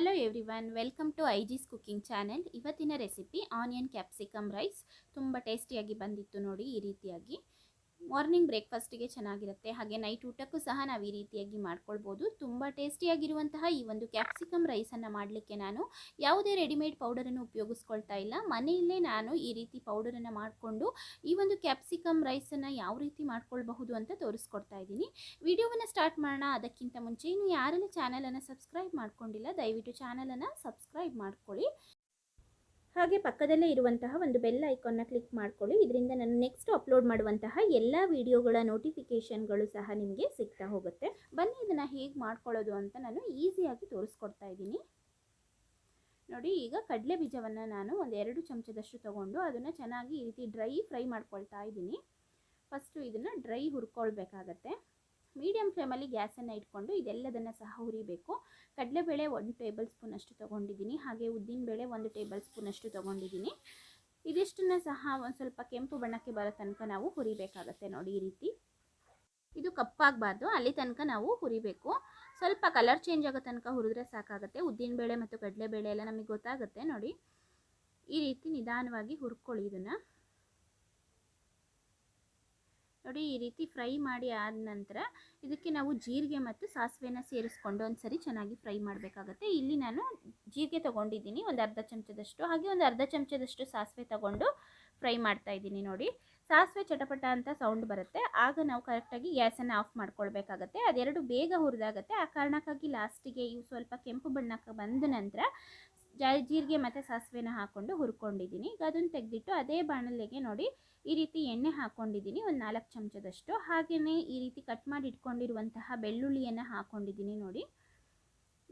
Hello everyone welcome to I G's cooking channel ಇವತ್ತಿನ recipe onion capsicum rice ತುಂಬ ಟೇಸ್ಟಿಯಾಗಿ ಬಂದಿತ್ತು ನೋಡಿ ಈ ರೀತಿಯಾಗಿ. ಮಾರ್ನಿಂಗ್ ಬ್ರೇಕ್ಫಾಸ್ಟಿಗೆ ಚೆನ್ನಾಗಿರುತ್ತೆ. ಹಾಗೆ ನೈಟ್ ಊಟಕ್ಕೂ ಸಹ ನಾವು ಈ ರೀತಿಯಾಗಿ ಮಾಡ್ಕೊಳ್ಬೋದು. ತುಂಬ ಟೇಸ್ಟಿಯಾಗಿರುವಂತಹ ಈ ಒಂದು ಕ್ಯಾಪ್ಸಿಕಮ್ ರೈಸನ್ನು ಮಾಡಲಿಕ್ಕೆ ನಾನು ಯಾವುದೇ ರೆಡಿಮೇಡ್ ಪೌಡರನ್ನು ಉಪಯೋಗಿಸ್ಕೊಳ್ತಾ ಇಲ್ಲ. ಮನೆಯಲ್ಲೇ ನಾನು ಈ ರೀತಿ ಪೌಡರನ್ನು ಮಾಡಿಕೊಂಡು ಈ ಒಂದು ಕ್ಯಾಪ್ಸಿಕಮ್ ರೈಸನ್ನು ಯಾವ ರೀತಿ ಮಾಡ್ಕೊಳ್ಬಹುದು ಅಂತ ತೋರಿಸ್ಕೊಡ್ತಾ ಇದ್ದೀನಿ. ವಿಡಿಯೋವನ್ನು ಸ್ಟಾರ್ಟ್ ಮಾಡೋಣ. ಅದಕ್ಕಿಂತ ಮುಂಚೆ ಇನ್ನು ಯಾರೆಲ್ಲ ಚಾನಲನ್ನು ಸಬ್ಸ್ಕ್ರೈಬ್ ಮಾಡ್ಕೊಂಡಿಲ್ಲ, ದಯವಿಟ್ಟು ಚಾನಲನ್ನು ಸಬ್ಸ್ಕ್ರೈಬ್ ಮಾಡ್ಕೊಳ್ಳಿ. ಹಾಗೆ ಪಕ್ಕದಲ್ಲೇ ಇರುವಂತಹ ಒಂದು ಬೆಲ್ ಐಕಾನ್ನ ಕ್ಲಿಕ್ ಮಾಡ್ಕೊಳ್ಳಿ. ಇದರಿಂದ ನಾನು ನೆಕ್ಸ್ಟ್ ಅಪ್ಲೋಡ್ ಮಾಡುವಂತಹ ಎಲ್ಲ ವಿಡಿಯೋಗಳ ನೋಟಿಫಿಕೇಷನ್ಗಳು ಸಹ ನಿಮಗೆ ಸಿಗ್ತಾ ಹೋಗುತ್ತೆ. ಬನ್ನಿ, ಇದನ್ನು ಹೇಗೆ ಮಾಡ್ಕೊಳ್ಳೋದು ಅಂತ ನಾನು ಈಸಿಯಾಗಿ ತೋರಿಸ್ಕೊಡ್ತಾ ಇದ್ದೀನಿ. ನೋಡಿ, ಈಗ ಕಡಲೆ ಬೀಜವನ್ನು ನಾನು ಒಂದು ಎರಡು ಚಮಚದಷ್ಟು ತಗೊಂಡು ಅದನ್ನು ಚೆನ್ನಾಗಿ ಈ ರೀತಿ ಡ್ರೈ ಫ್ರೈ ಮಾಡ್ಕೊಳ್ತಾ ಇದ್ದೀನಿ. ಫಸ್ಟು ಇದನ್ನು ಡ್ರೈ ಹುರ್ಕೊಳ್ಬೇಕಾಗತ್ತೆ. ಮೀಡಿಯಮ್ ಫ್ಲೇಮಲ್ಲಿ ಗ್ಯಾಸನ್ನು ಇಟ್ಕೊಂಡು ಇದೆಲ್ಲದನ್ನು ಸಹ ಹುರಿಬೇಕು. ಕಡಲೆಬೇಳೆ ಒಂದು ಟೇಬಲ್ ಸ್ಪೂನ್ ಅಷ್ಟು ತೊಗೊಂಡಿದ್ದೀನಿ. ಹಾಗೆ ಉದ್ದಿನಬೇಳೆ ಒಂದು ಟೇಬಲ್ ಸ್ಪೂನ್ ಅಷ್ಟು ತೊಗೊಂಡಿದ್ದೀನಿ. ಇದಿಷ್ಟನ್ನು ಸಹ ಒಂದು ಸ್ವಲ್ಪ ಕೆಂಪು ಬಣ್ಣಕ್ಕೆ ಬರೋ ತನಕ ನಾವು ಹುರಿಬೇಕಾಗತ್ತೆ ನೋಡಿ ಈ ರೀತಿ. ಇದು ಕಪ್ಪಾಗಬಾರ್ದು. ಅಲ್ಲಿ ತನಕ ನಾವು ಹುರಿಬೇಕು. ಸ್ವಲ್ಪ ಕಲರ್ ಚೇಂಜ್ ಆಗೋ ತನಕ ಹುರಿದ್ರೆ ಸಾಕಾಗುತ್ತೆ. ಉದ್ದಿನಬೇಳೆ ಮತ್ತು ಕಡಲೆಬೇಳೆ ಎಲ್ಲ ನಮಗೆ ಗೊತ್ತಾಗುತ್ತೆ ನೋಡಿ. ಈ ರೀತಿ ನಿಧಾನವಾಗಿ ಹುರ್ಕೊಳ್ಳಿ ಇದನ್ನು. ನೋಡಿ ಈ ರೀತಿ ಫ್ರೈ ಮಾಡಿ ಆದ ನಂತರ ಇದಕ್ಕೆ ನಾವು ಜೀರಿಗೆ ಮತ್ತು ಸಾಸಿವೆನ ಸೇರಿಸ್ಕೊಂಡು ಒಂದು ಸರಿ ಚೆನ್ನಾಗಿ ಫ್ರೈ ಮಾಡಬೇಕಾಗುತ್ತೆ. ಇಲ್ಲಿ ನಾನು ಜೀರಿಗೆ ತೊಗೊಂಡಿದ್ದೀನಿ, ಒಂದು ಅರ್ಧ ಚಮಚದಷ್ಟು. ಹಾಗೆ ಒಂದು ಅರ್ಧ ಚಮಚದಷ್ಟು ಸಾಸಿವೆ ತಗೊಂಡು ಫ್ರೈ ಮಾಡ್ತಾ ಇದ್ದೀನಿ ನೋಡಿ. ಸಾಸಿವೆ ಚಟಪಟ ಅಂತ ಸೌಂಡ್ ಬರುತ್ತೆ. ಆಗ ನಾವು ಕರೆಕ್ಟಾಗಿ ಗ್ಯಾಸನ್ನು ಆಫ್ ಮಾಡ್ಕೊಳ್ಬೇಕಾಗತ್ತೆ. ಅದೆರಡು ಬೇಗ ಹುರಿದಾಗತ್ತೆ. ಆ ಕಾರಣಕ್ಕಾಗಿ ಲಾಸ್ಟಿಗೆ ಇವು ಸ್ವಲ್ಪ ಕೆಂಪು ಬಣ್ಣಕ್ಕೆ ಬಂದ ನಂತರ ಜೀರಿಗೆ ಮತ್ತು ಸಾಸಿವೆನ ಹಾಕ್ಕೊಂಡು ಹುರ್ಕೊಂಡಿದ್ದೀನಿ. ಈಗ ಅದನ್ನು ತೆಗೆದಿಟ್ಟು ಅದೇ ಬಾಣಲೆಗೆ ನೋಡಿ ಈ ರೀತಿ ಎಣ್ಣೆ ಹಾಕ್ಕೊಂಡಿದ್ದೀನಿ ಒಂದು ನಾಲ್ಕು ಚಮಚದಷ್ಟು. ಹಾಗೆಯೇ ಈ ರೀತಿ ಕಟ್ ಮಾಡಿ ಇಟ್ಕೊಂಡಿರುವಂತಹ ಬೆಳ್ಳುಳ್ಳಿಯನ್ನು ಹಾಕ್ಕೊಂಡಿದ್ದೀನಿ ನೋಡಿ.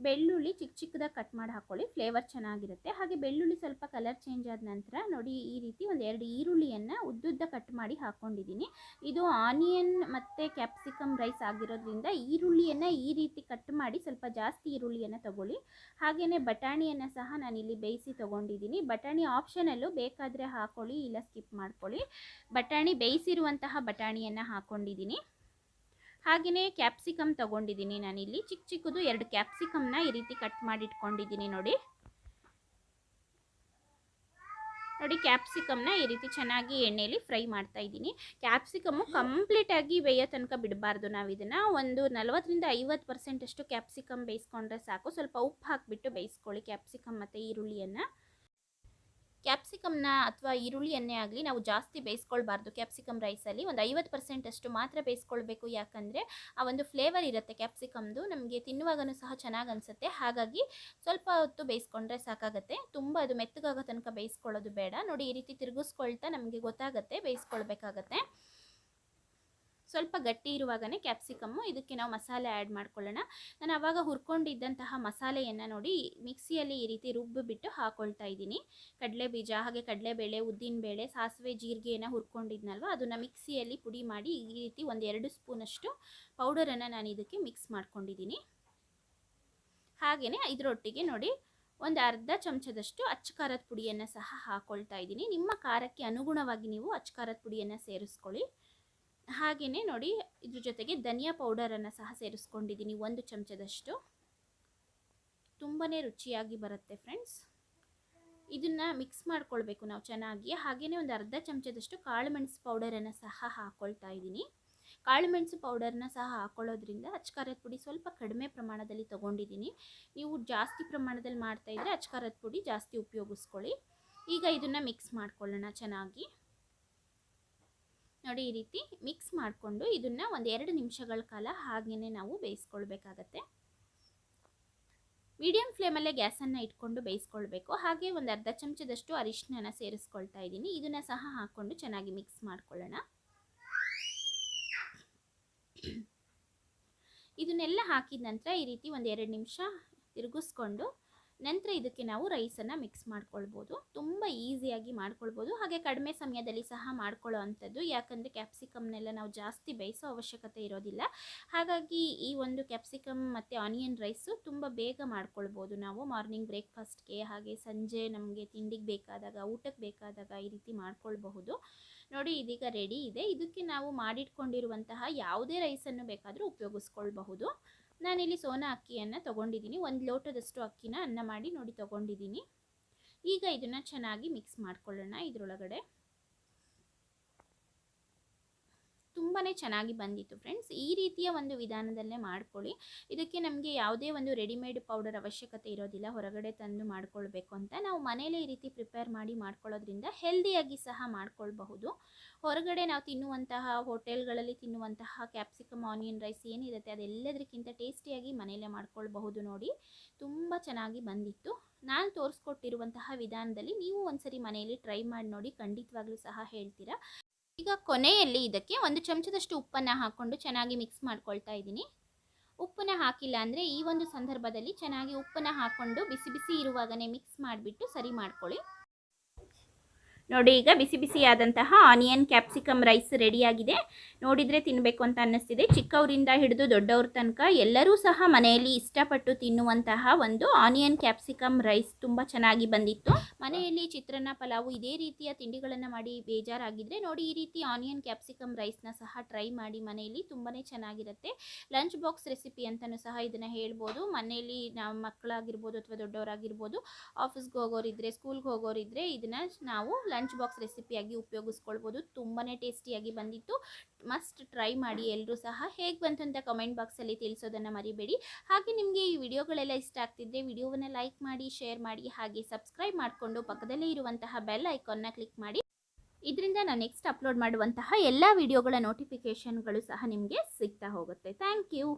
ಬೆಳ್ಳುಳ್ಳಿ ಚಿಕ್ಕ ಚಿಕ್ಕದಾಗಿ ಕಟ್ ಮಾಡಿ ಹಾಕ್ಕೊಳ್ಳಿ ಫ್ಲೇವರ್ ಚೆನ್ನಾಗಿರುತ್ತೆ. ಹಾಗೆ ಬೆಳ್ಳುಳ್ಳಿ ಸ್ವಲ್ಪ ಕಲರ್ ಚೇಂಜ್ ಆದ ನಂತರ ನೋಡಿ ಈ ರೀತಿ ಒಂದು ಎರಡು ಈರುಳ್ಳಿಯನ್ನು ಉದ್ದುದ್ದ ಕಟ್ ಮಾಡಿ ಹಾಕ್ಕೊಂಡಿದ್ದೀನಿ ಇದು ಆನಿಯನ್ ಮತ್ತು ಕ್ಯಾಪ್ಸಿಕಮ್ ರೈಸ್ ಆಗಿರೋದ್ರಿಂದ ಈರುಳ್ಳಿಯನ್ನು ಈ ರೀತಿ ಕಟ್ ಮಾಡಿ ಸ್ವಲ್ಪ ಜಾಸ್ತಿ ಈರುಳ್ಳಿಯನ್ನು ತಗೊಳ್ಳಿ. ಹಾಗೆಯೇ ಬಟಾಣಿಯನ್ನು ಸಹ ನಾನಿಲ್ಲಿ ಬೇಯಿಸಿ ತೊಗೊಂಡಿದ್ದೀನಿ ಬಟಾಣಿ ಆಪ್ಷನಲ್ಲೂ ಬೇಕಾದರೆ ಹಾಕ್ಕೊಳ್ಳಿ ಇಲ್ಲ ಸ್ಕಿಪ್ ಮಾಡ್ಕೊಳ್ಳಿ. ಬಟಾಣಿ ಬೇಯಿಸಿರುವಂತಹ ಬಟಾಣಿಯನ್ನು ಹಾಕ್ಕೊಂಡಿದ್ದೀನಿ ಹಾಗೆಯೇ ಕ್ಯಾಪ್ಸಿಕಮ್ ತೊಗೊಂಡಿದ್ದೀನಿ ನಾನಿಲ್ಲಿ. ಚಿಕ್ಕ ಚಿಕ್ಕದು ಎರಡು ಕ್ಯಾಪ್ಸಿಕಮ್ನ ಈ ರೀತಿ ಕಟ್ ಮಾಡಿ ಇಟ್ಕೊಂಡಿದ್ದೀನಿ ನೋಡಿ ನೋಡಿ ಕ್ಯಾಪ್ಸಿಕಮ್ನ ಈ ರೀತಿ ಚೆನ್ನಾಗಿ ಎಣ್ಣೆಯಲ್ಲಿ ಫ್ರೈ ಮಾಡ್ತಾ ಇದ್ದೀನಿ. ಕ್ಯಾಪ್ಸಿಕಮ್ಮು ಕಂಪ್ಲೀಟಾಗಿ ಬೇಯೋ ತನಕ ಬಿಡಬಾರ್ದು ನಾವು ಇದನ್ನು. ಒಂದು ನಲವತ್ತರಿಂದ ಐವತ್ತು ಪರ್ಸೆಂಟಷ್ಟು ಕ್ಯಾಪ್ಸಿಕಮ್ ಬೇಯಿಸ್ಕೊಂಡ್ರೆ ಸಾಕು. ಸ್ವಲ್ಪ ಉಪ್ಪು ಹಾಕಿಬಿಟ್ಟು ಬೇಯಿಸ್ಕೊಳ್ಳಿ ಕ್ಯಾಪ್ಸಿಕಮ್ ಮತ್ತು ಈರುಳ್ಳಿಯನ್ನು. ಕ್ಯಾಪ್ಸಿಕಮ್ನ ಅಥವಾ ಈರುಳ್ಳಿಯನ್ನೇ ಆಗಲಿ ನಾವು ಜಾಸ್ತಿ ಬೇಯಿಸ್ಕೊಳ್ಬಾರ್ದು. ಕ್ಯಾಪ್ಸಿಕಮ್ ರೈಸಲ್ಲಿ ಒಂದು ಐವತ್ತು ಪರ್ಸೆಂಟಷ್ಟು ಮಾತ್ರ ಬೇಯಿಸ್ಕೊಳ್ಬೇಕು. ಯಾಕಂದರೆ ಆ ಒಂದು ಫ್ಲೇವರ್ ಇರುತ್ತೆ ಕ್ಯಾಪ್ಸಿಕಮ್ದು. ನಮಗೆ ತಿನ್ನುವಾಗನೂ ಸಹ ಚೆನ್ನಾಗಿ ಅನಿಸುತ್ತೆ. ಹಾಗಾಗಿ ಸ್ವಲ್ಪ ಹೊತ್ತು ಬೇಯಿಸ್ಕೊಂಡ್ರೆ ಸಾಕಾಗುತ್ತೆ. ತುಂಬ ಅದು ಮೆತ್ತಗಾಗೋ ತನಕ ಬೇಯಿಸ್ಕೊಳ್ಳೋದು ಬೇಡ. ನೋಡಿ ಈ ರೀತಿ ತಿರುಗಿಸ್ಕೊಳ್ತಾ ನಮಗೆ ಗೊತ್ತಾಗುತ್ತೆ, ಬೇಯಿಸ್ಕೊಳ್ಬೇಕಾಗತ್ತೆ. ಸ್ವಲ್ಪ ಗಟ್ಟಿ ಇರುವಾಗಲೇ ಕ್ಯಾಪ್ಸಿಕಮ್ಮು. ಇದಕ್ಕೆ ನಾವು ಮಸಾಲೆ ಆ್ಯಡ್ ಮಾಡ್ಕೊಳ್ಳೋಣ. ನಾನು ಆವಾಗ ಹುರ್ಕೊಂಡಿದ್ದಂತಹ ಮಸಾಲೆಯನ್ನು ನೋಡಿ ಮಿಕ್ಸಿಯಲ್ಲಿ ಈ ರೀತಿ ರುಬ್ಬಿಬಿಟ್ಟು ಹಾಕ್ಕೊಳ್ತಾ ಇದ್ದೀನಿ. ಕಡಲೆ ಬೀಜ ಹಾಗೆ ಕಡಲೆಬೇಳೆ, ಉದ್ದಿನಬೇಳೆ, ಸಾಸಿವೆ, ಜೀರಿಗೆಯನ್ನು ಹುರ್ಕೊಂಡಿದ್ನಲ್ವ? ಅದನ್ನು ಮಿಕ್ಸಿಯಲ್ಲಿ ಪುಡಿ ಮಾಡಿ ಈ ರೀತಿ ಒಂದು ಎರಡು ಸ್ಪೂನಷ್ಟು ಪೌಡರನ್ನು ನಾನು ಇದಕ್ಕೆ ಮಿಕ್ಸ್ ಮಾಡ್ಕೊಂಡಿದ್ದೀನಿ. ಹಾಗೆಯೇ ಇದರೊಟ್ಟಿಗೆ ನೋಡಿ ಒಂದು ಅರ್ಧ ಚಮಚದಷ್ಟು ಅಚ್ಚ ಖಾರದ ಪುಡಿಯನ್ನು ಸಹ ಹಾಕ್ಕೊಳ್ತಾ ಇದ್ದೀನಿ. ನಿಮ್ಮ ಖಾರಕ್ಕೆ ಅನುಗುಣವಾಗಿ ನೀವು ಅಚ್ಚ ಖಾರದ ಪುಡಿಯನ್ನು ಸೇರಿಸ್ಕೊಳ್ಳಿ. ಹಾಗೆಯೇ ನೋಡಿ ಇದ್ರ ಜೊತೆಗೆ ಧನಿಯಾ ಪೌಡರನ್ನು ಸಹ ಸೇರಿಸ್ಕೊಂಡಿದ್ದೀನಿ ಒಂದು ಚಮಚದಷ್ಟು. ತುಂಬಾ ರುಚಿಯಾಗಿ ಬರುತ್ತೆ ಫ್ರೆಂಡ್ಸ್ ಇದನ್ನು ಮಿಕ್ಸ್ ಮಾಡ್ಕೊಳ್ಬೇಕು ನಾವು ಚೆನ್ನಾಗಿ. ಹಾಗೆಯೇ ಒಂದು ಅರ್ಧ ಚಮಚದಷ್ಟು ಕಾಳು ಮೆಣಸು ಪೌಡರನ್ನು ಸಹ ಹಾಕ್ಕೊಳ್ತಾ ಇದ್ದೀನಿ. ಕಾಳು ಮೆಣಸು ಪೌಡರ್ನ ಸಹ ಹಾಕ್ಕೊಳ್ಳೋದ್ರಿಂದ ಅಚ್ಕಾರದ ಪುಡಿ ಸ್ವಲ್ಪ ಕಡಿಮೆ ಪ್ರಮಾಣದಲ್ಲಿ ತೊಗೊಂಡಿದ್ದೀನಿ. ನೀವು ಜಾಸ್ತಿ ಪ್ರಮಾಣದಲ್ಲಿ ಮಾಡ್ತಾಯಿದ್ರೆ ಅಚ್ಕಾರದ ಪುಡಿ ಜಾಸ್ತಿ ಉಪಯೋಗಿಸ್ಕೊಳ್ಳಿ. ಈಗ ಇದನ್ನು ಮಿಕ್ಸ್ ಮಾಡ್ಕೊಳ್ಳೋಣ ಚೆನ್ನಾಗಿ. ನೋಡಿ ಈ ರೀತಿ ಮಿಕ್ಸ್ ಮಾಡಿಕೊಂಡು ಇದನ್ನು ಒಂದು ಎರಡು ನಿಮಿಷಗಳ ಕಾಲ ಹಾಗೆಯೇ ನಾವು ಬೇಯಿಸ್ಕೊಳ್ಬೇಕಾಗತ್ತೆ. ಮೀಡಿಯಂ ಫ್ಲೇಮಲ್ಲೇ ಗ್ಯಾಸನ್ನು ಇಟ್ಕೊಂಡು ಬೇಯಿಸ್ಕೊಳ್ಬೇಕು. ಹಾಗೆ ಒಂದು ಅರ್ಧ ಚಮಚದಷ್ಟು ಅರಿಶಿನ ಸೇರಿಸ್ಕೊಳ್ತಾ ಇದ್ದೀನಿ. ಇದನ್ನು ಸಹ ಹಾಕ್ಕೊಂಡು ಚೆನ್ನಾಗಿ ಮಿಕ್ಸ್ ಮಾಡ್ಕೊಳ್ಳೋಣ. ಇದನ್ನೆಲ್ಲ ಹಾಕಿದ ನಂತರ ಈ ರೀತಿ ಒಂದು ಎರಡು ನಿಮಿಷ ತಿರುಗಿಸ್ಕೊಂಡು ನಂತರ ಇದಕ್ಕೆ ನಾವು ರೈಸನ್ನು ಮಿಕ್ಸ್ ಮಾಡ್ಕೊಳ್ಬೋದು. ತುಂಬ ಈಸಿಯಾಗಿ ಮಾಡ್ಕೊಳ್ಬೋದು. ಹಾಗೆ ಕಡಿಮೆ ಸಮಯದಲ್ಲಿ ಸಹ ಮಾಡ್ಕೊಳ್ಳೋ ಅಂಥದ್ದು. ಯಾಕಂದರೆ ಕ್ಯಾಪ್ಸಿಕಮ್ನೆಲ್ಲ ನಾವು ಜಾಸ್ತಿ ಬೇಯಿಸೋ ಅವಶ್ಯಕತೆ ಇರೋದಿಲ್ಲ. ಹಾಗಾಗಿ ಈ ಒಂದು ಕ್ಯಾಪ್ಸಿಕಮ್ ಮತ್ತು ಆನಿಯನ್ ರೈಸು ತುಂಬ ಬೇಗ ಮಾಡ್ಕೊಳ್ಬೋದು ನಾವು. ಮಾರ್ನಿಂಗ್ ಬ್ರೇಕ್ಫಾಸ್ಟ್ಗೆ ಹಾಗೆ ಸಂಜೆ ನಮಗೆ ತಿಂಡಿಗೆ ಬೇಕಾದಾಗ, ಊಟಕ್ಕೆ ಬೇಕಾದಾಗ ಈ ರೀತಿ ಮಾಡ್ಕೊಳ್ಬಹುದು. ನೋಡಿ, ಇದೀಗ ರೆಡಿ ಇದೆ. ಇದಕ್ಕೆ ನಾವು ಮಾಡಿಟ್ಕೊಂಡಿರುವಂತಹ ಯಾವುದೇ ರೈಸನ್ನು ಬೇಕಾದರೂ ಉಪಯೋಗಿಸ್ಕೊಳ್ಬಹುದು. ನಾನಿಲ್ಲಿ ಸೋನಾ ಅಕ್ಕಿಯನ್ನು ತೊಗೊಂಡಿದ್ದೀನಿ. ಒಂದು ಲೋಟದಷ್ಟು ಅಕ್ಕಿನ ಅನ್ನ ಮಾಡಿ ನೋಡಿ ತೊಗೊಂಡಿದ್ದೀನಿ. ಈಗ ಇದನ್ನು ಚೆನ್ನಾಗಿ ಮಿಕ್ಸ್ ಮಾಡ್ಕೊಳ್ಳೋಣ ಇದರೊಳಗಡೆ. ತುಂಬಾ ಚೆನ್ನಾಗಿ ಬಂದಿತ್ತು ಫ್ರೆಂಡ್ಸ್. ಈ ರೀತಿಯ ಒಂದು ವಿಧಾನದಲ್ಲೇ ಮಾಡ್ಕೊಳ್ಳಿ. ಇದಕ್ಕೆ ನಮಗೆ ಯಾವುದೇ ಒಂದು ರೆಡಿಮೇಡ್ ಪೌಡರ್ ಅವಶ್ಯಕತೆ ಇರೋದಿಲ್ಲ. ಹೊರಗಡೆ ತಂದು ಮಾಡ್ಕೊಳ್ಬೇಕು ಅಂತ. ನಾವು ಮನೇಲೇ ಈ ರೀತಿ ಪ್ರಿಪೇರ್ ಮಾಡಿ ಮಾಡ್ಕೊಳ್ಳೋದ್ರಿಂದ ಹೆಲ್ದಿಯಾಗಿ ಸಹ ಮಾಡ್ಕೊಳ್ಬಹುದು. ಹೊರಗಡೆ ನಾವು ತಿನ್ನುವಂತಹ ಹೋಟೆಲ್ಗಳಲ್ಲಿ ತಿನ್ನುವಂತಹ ಕ್ಯಾಪ್ಸಿಕಮ್, ಆನಿಯನ್, ರೈಸ್ ಏನಿರುತ್ತೆ ಅದೆಲ್ಲದಕ್ಕಿಂತ ಟೇಸ್ಟಿಯಾಗಿ ಮನೆಯಲ್ಲೇ ಮಾಡ್ಕೊಳ್ಬಹುದು ನೋಡಿ. ತುಂಬ ಚೆನ್ನಾಗಿ ಬಂದಿತ್ತು. ನಾನು ತೋರಿಸ್ಕೊಟ್ಟಿರುವಂತಹ ವಿಧಾನದಲ್ಲಿ ನೀವು ಒಂದ್ಸರಿ ಮನೆಯಲ್ಲಿ ಟ್ರೈ ಮಾಡಿ ನೋಡಿ. ಖಂಡಿತವಾಗ್ಲೂ ಸಹ ಹೇಳ್ತೀರಾ. ಈಗ ಕೊನೆಯಲ್ಲಿ ಇದಕ್ಕೆ ಒಂದು ಚಮಚದಷ್ಟು ಉಪ್ಪನ್ನು ಹಾಕ್ಕೊಂಡು ಚೆನ್ನಾಗಿ ಮಿಕ್ಸ್ ಮಾಡ್ಕೊಳ್ತಾ ಇದ್ದೀನಿ. ಉಪ್ಪನ್ನು ಹಾಕಿಲ್ಲ ಅಂದರೆ ಈ ಒಂದು ಸಂದರ್ಭದಲ್ಲಿ ಚೆನ್ನಾಗಿ ಉಪ್ಪನ್ನು ಹಾಕ್ಕೊಂಡು ಬಿಸಿ ಬಿಸಿ ಇರುವಾಗಲೇ ಮಿಕ್ಸ್ ಮಾಡಿಬಿಟ್ಟು ಸರಿ ಮಾಡ್ಕೊಳ್ಳಿ. ನೋಡಿ, ಈಗ ಬಿಸಿ ಬಿಸಿಯಾದಂತಹ ಆನಿಯನ್ ಕ್ಯಾಪ್ಸಿಕಮ್ ರೈಸ್ ರೆಡಿಯಾಗಿದೆ. ನೋಡಿದರೆ ತಿನ್ನಬೇಕು ಅಂತ ಅನ್ನಿಸ್ತಿದೆ. ಚಿಕ್ಕವರಿಂದ ಹಿಡಿದು ದೊಡ್ಡವ್ರ ತನಕ ಎಲ್ಲರೂ ಸಹ ಮನೆಯಲ್ಲಿ ಇಷ್ಟಪಟ್ಟು ತಿನ್ನುವಂತಹ ಒಂದು ಆನಿಯನ್ ಕ್ಯಾಪ್ಸಿಕಮ್ ರೈಸ್ ತುಂಬ ಚೆನ್ನಾಗಿ ಬಂದಿತ್ತು. ಮನೆಯಲ್ಲಿ ಚಿತ್ರಾನ್ನ, ಪಲಾವು ಇದೇ ರೀತಿಯ ತಿಂಡಿಗಳನ್ನು ಮಾಡಿ ಬೇಜಾರಾಗಿದ್ದರೆ ನೋಡಿ, ಈ ರೀತಿ ಆನಿಯನ್ ಕ್ಯಾಪ್ಸಿಕಮ್ ರೈಸ್ನ ಸಹ ಟ್ರೈ ಮಾಡಿ ಮನೆಯಲ್ಲಿ ತುಂಬಾ ಚೆನ್ನಾಗಿರುತ್ತೆ. ಲಂಚ್ ಬಾಕ್ಸ್ ರೆಸಿಪಿ ಅಂತಲೂ ಸಹ ಇದನ್ನು ಹೇಳ್ಬೋದು. ಮನೆಯಲ್ಲಿ ನಾವು ಮಕ್ಕಳಾಗಿರ್ಬೋದು ಅಥವಾ ದೊಡ್ಡವರಾಗಿರ್ಬೋದು ಆಫೀಸ್ಗೆ ಹೋಗೋರಿದ್ರೆ ಸ್ಕೂಲ್ಗೆ ಹೋಗೋರಿದ್ರೆ ಇದನ್ನು ನಾವು ಲಂಚ್ ಬಾಕ್ಸ್ ರೆಸಿಪಿಯಾಗಿ ಉಪಯೋಗಿಸ್ಕೊಳ್ಬೋದು. ತುಂಬಾ ಟೇಸ್ಟಿಯಾಗಿ ಬಂದಿತ್ತು. ಮಸ್ಟ್ ಟ್ರೈ ಮಾಡಿ ಎಲ್ಲರೂ ಸಹ. ಹೇಗೆ ಬಂತು ಅಂತ ಕಮೆಂಟ್ ಬಾಕ್ಸಲ್ಲಿ ತಿಳಿಸೋದನ್ನು ಮರಿಬೇಡಿ. ಹಾಗೆ ನಿಮಗೆ ಈ ವಿಡಿಯೋಗಳೆಲ್ಲ ಇಷ್ಟ ಆಗ್ತಿದ್ರೆ ವಿಡಿಯೋವನ್ನು ಲೈಕ್ ಮಾಡಿ ಶೇರ್ ಮಾಡಿ, ಹಾಗೆ ಸಬ್ಸ್ಕ್ರೈಬ್ ಮಾಡಿಕೊಂಡು ಪಕ್ಕದಲ್ಲೇ ಇರುವಂತಹ ಬೆಲ್ ಐಕಾನ್ನ ಕ್ಲಿಕ್ ಮಾಡಿ. ಇದರಿಂದ ನಾನು ನೆಕ್ಸ್ಟ್ ಅಪ್ಲೋಡ್ ಮಾಡುವಂತಹ ಎಲ್ಲ ವಿಡಿಯೋಗಳ ನೋಟಿಫಿಕೇಷನ್ಗಳು ಸಹ ನಿಮಗೆ ಸಿಗ್ತಾ ಹೋಗುತ್ತೆ. Thank you